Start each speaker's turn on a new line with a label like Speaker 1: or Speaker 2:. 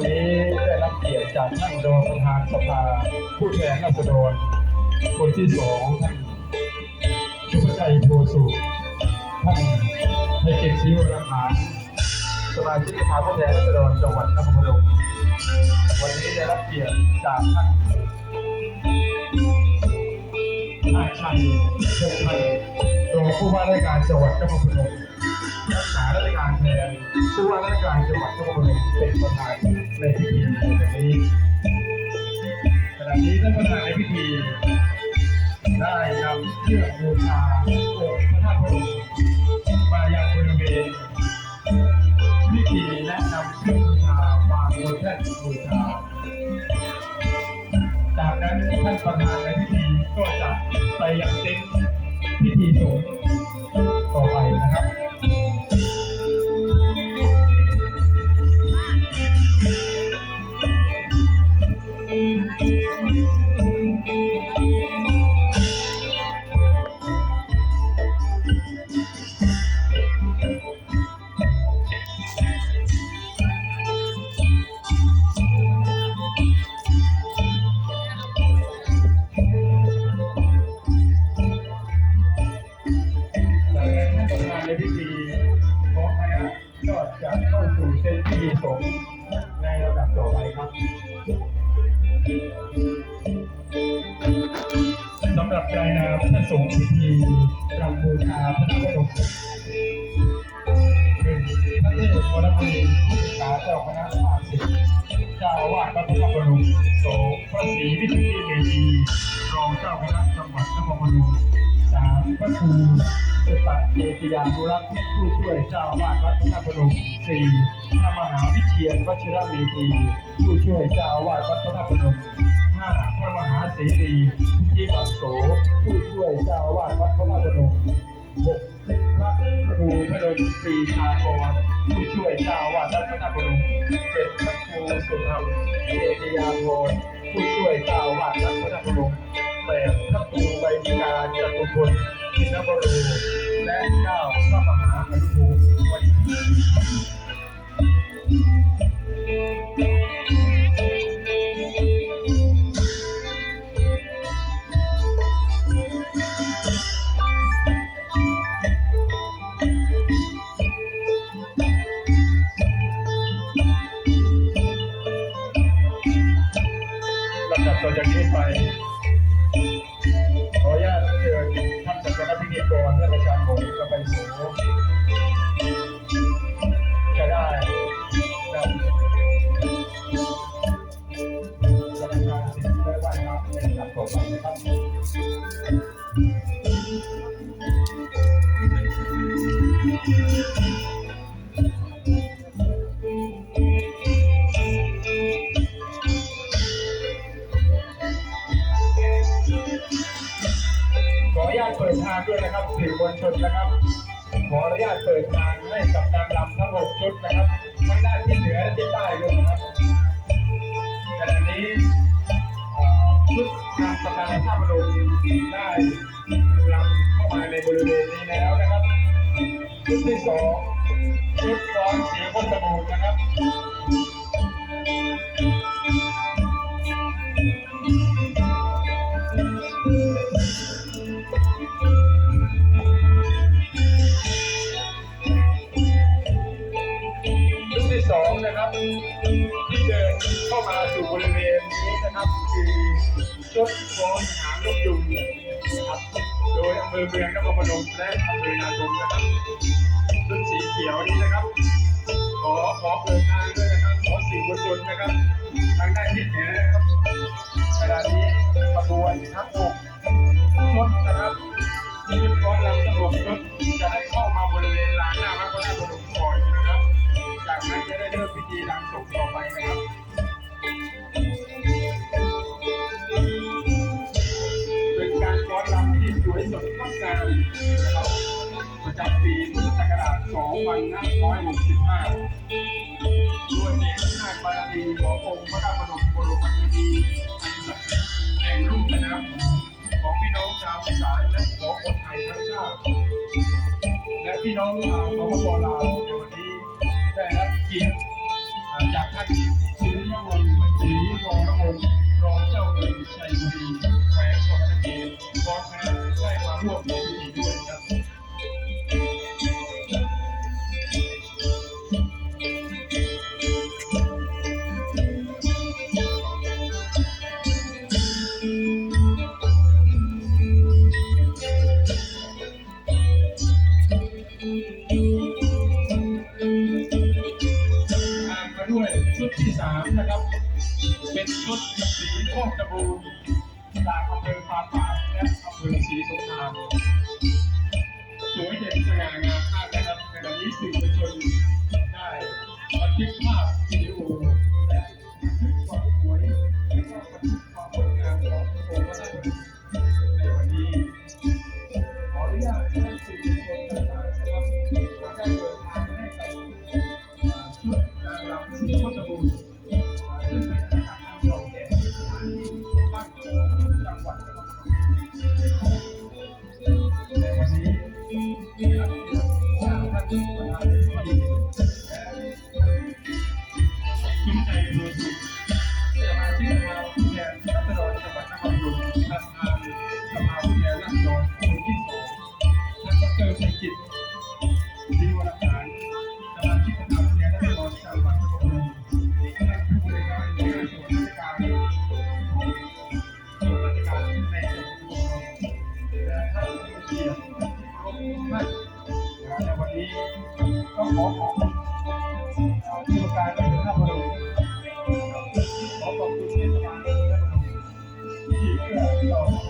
Speaker 1: นนี้ได้รับเกียรติจากท่านรองประธานสภาผู้แทนราษฎรคนที่สองท่านชุพชัยโพสุท่านให้เกียรติชิวราคานสมาชิกสภาผู้แทนราษฎรจังหวัดนครพนมวันนี้ได้รับเกียรติจากท่านนายชัยเชิญชัยรองผู้ว่าราชการจังหวัดนครพนม รักษาราชการแทนผู้ว่าราชการจังหวัดนครพนมเป็นประธานในพิธีในวันนี้ขณะนี้ท่านประธานในพิธีได้นำเครื่องบูชาองค์พระธาตุพนมมายังบริเวณพิธีและนำเครื่องบูชาวางบนแท่นบูชาจากนั้นท่านประธานในพิธี ในพิธีของคณะก็จะเข้าสู่เส้นพิธีสงฆ์ในลำดับต่อไปครับสำหรับรายนามพระสงฆ์พิธี บูชาพระพุทธรูปหนึ่งพระเทพวรมุนีสาเจ้าคณะภาคสิบเจ้าอาวาสวัดพระพนมสองพระศรีวิสุทธิเมธีรองเจ้าคณะจังหวัดนครพนมสามพระครูสุปเจติยานุรักษ์ผู้ช่วยเจ้าอาวาสวัดพระพนมสี่พระมหาวิเชียรวชิระเมธีผู้ช่วยเจ้าอาวาสวัดพระพนมาพระมหาเสรีที่บังโสผู้ช่วยเจ้าอาวาสวัดพระพนมหกพระครูพนมปรีชากรผู้ช่วยเจ้าอาวาสวัดพระพนมเจ็ดพระครูสุธรรมเจติยาภรณ์ผู้ช่วยเจ้าอาวาสวัดพระพนมแปดพระครูใบดิกาจตุพลชินบรูและเก้าพระมหาอนุภูมิวัดล ขออนุญาตเปิดทางด้วยนะครับสื่อมวลชนนะครับ ขออนุญาตเปิดทางให้กับนางรำทั้งหกชุดนะครับทั้งด้านที่เหนือและที่ใต้ด้วยนะครับขณะนี้ ชุดนางประธานท่าพนมได้รำเข้ามาในบริเวณนี้แล้วนะครับ ชุดที่สองชุดร้อนสีพจมูกนะครับ ชุดฟ้อนหางนกยุงนะครับ โดยอำเภอเมืองนครพนมและอำเภอนาทมนะครับชุดสีเขียวนี้นะครับ ขอขอเปิดทางด้วยนะครับ ขอสื่อมวลชนนะครับ ทางด้านทิศเหนือนะครับเวลานี้ขบวนทั้งหก สวยสดงดงามนะครับประจำปีพุทธศักราช2565ด้วยเดชอำนาบารมีขององค์พระธาตุพนมบรมคดีอันศักดิ์สิทธิ์แห่งรุ่มแม่น้ำของพี่น้องชาวอีสานและของคนไทยทั้งชาติและพี่น้องชาวสปปลาว ได้มาร่วมในพิธีด้วยครับด้วยชุดที่สามนะครับ เป็นชุดสีโคกตะบู จากอำเภอปาปากและอำเภอศรีสงครามสวยเด่นสง่างามมากนะครับในวันนี้สื่อมวลชนได้บันทึกภาพวิดีโอและบันทึกความสวยและก็บันทึกความงดงามขององค์พระธาตุพนในวันนี้ขออนุญาตให้สื่อมวลชนต่างๆนะครับมาได้เดินทางให้กับชุดนางรำสีโคตรบูรณ์ซึ่งเป็นอาคารเก่าแก่ที่สถานีบ้านของจังหวัด น ขอข